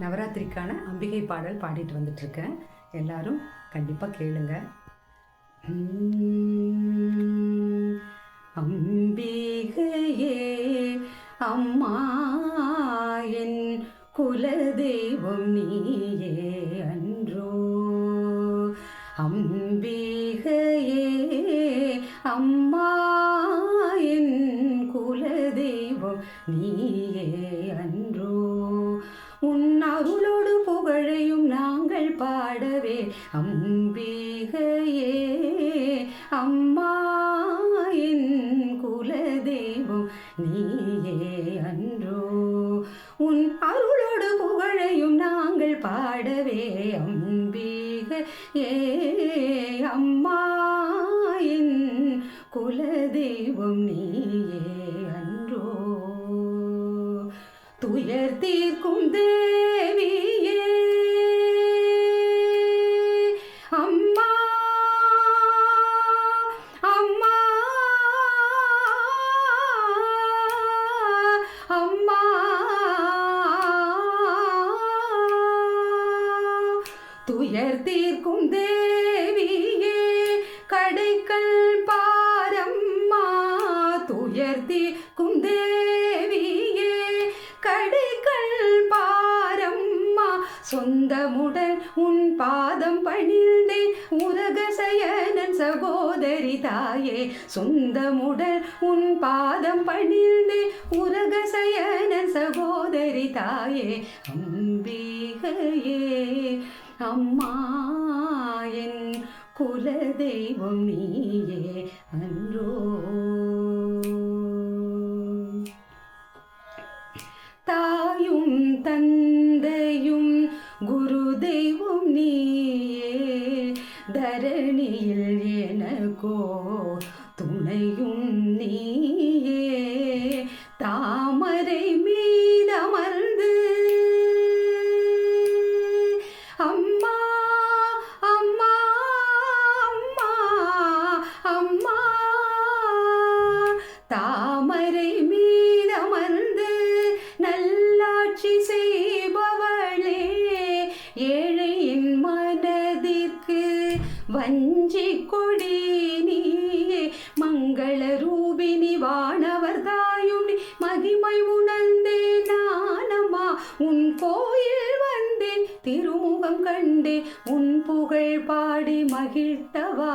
நவராத்திரிக்கான அம்பிகை பாடல் பாடிட்டு வந்துட்டுருக்கேன். எல்லாரும் கண்டிப்பாக கேளுங்க. அம்பிகையே அம்மா என் குலதெய்வம் நீயே அன்றோ. அம்பிகையே அம்மா என் குலதெய்வம் நீயே அன்றோ. அருளோடு புகழையும் நாங்கள் பாடவே அம்பிகையே அம்மா என் குலதெய்வம் நீயே அன்றோ. உன் அருளோடு புகழையும் நாங்கள் பாடவே. அம்பிகையே அம்மா என் குலதெய்வம் நீயே அன்றோ. துயர் தீர்க்கும் தே துயர் தீர்க்கும் தேவியே கடைக்கல் பாரம்மா துயர் தீர்க்கும் தேவியே கடைக்கல் பாரம்மா சொந்தமுடன் உன் பாதம் பணிந்தேன் உலக சயனன் சகோதரி தாயே சொந்தமுடன் உன் பாதம் பணிந்தேன் உலக சயனன் சகோதரி தாயே அம்பிகையே அம்மா என் குலதெய்வம் நீயே அன்றோ. தாயும் தந்தையும் குரு தெய்வம் நீயே தரணியில் எனக்கோ துணையும் நீ வஞ்சி கொடி நீயே மங்கள ரூபினி வானவர் தாயும் நீ மகிமை உணர்ந்தே நானம்மா உன் கோயில் வந்தேன் திருமுகம் கண்டே உன் புகழ் பாடி மகிழ்த்தவா.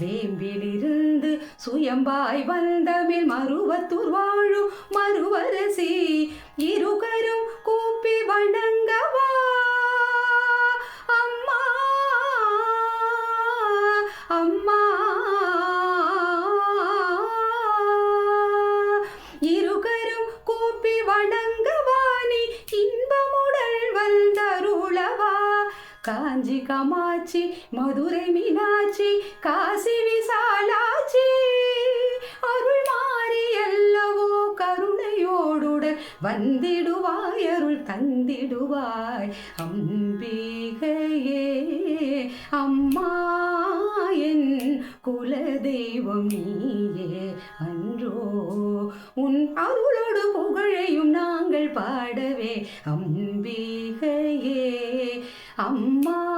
வேம்பிலிருந்து சுயம்பாய் வந்தமில் மருவத்தூர் வாழும் மறுவரசி காஞ்சி காமாட்சி மதுரை மீனாட்சி காசி விசாலாட்சி. அருள் மாறி அல்லவோ கருணையோடுடன் வந்திடுவாய் அருள் தந்திடுவாய். அம்பிகையே அம்மா என் குலதெய்வம் நீயே அன்றோ. உன் அருளோடு புகழையும் நாங்கள் பாடவே அம்பிகையே அம்மா அம்மா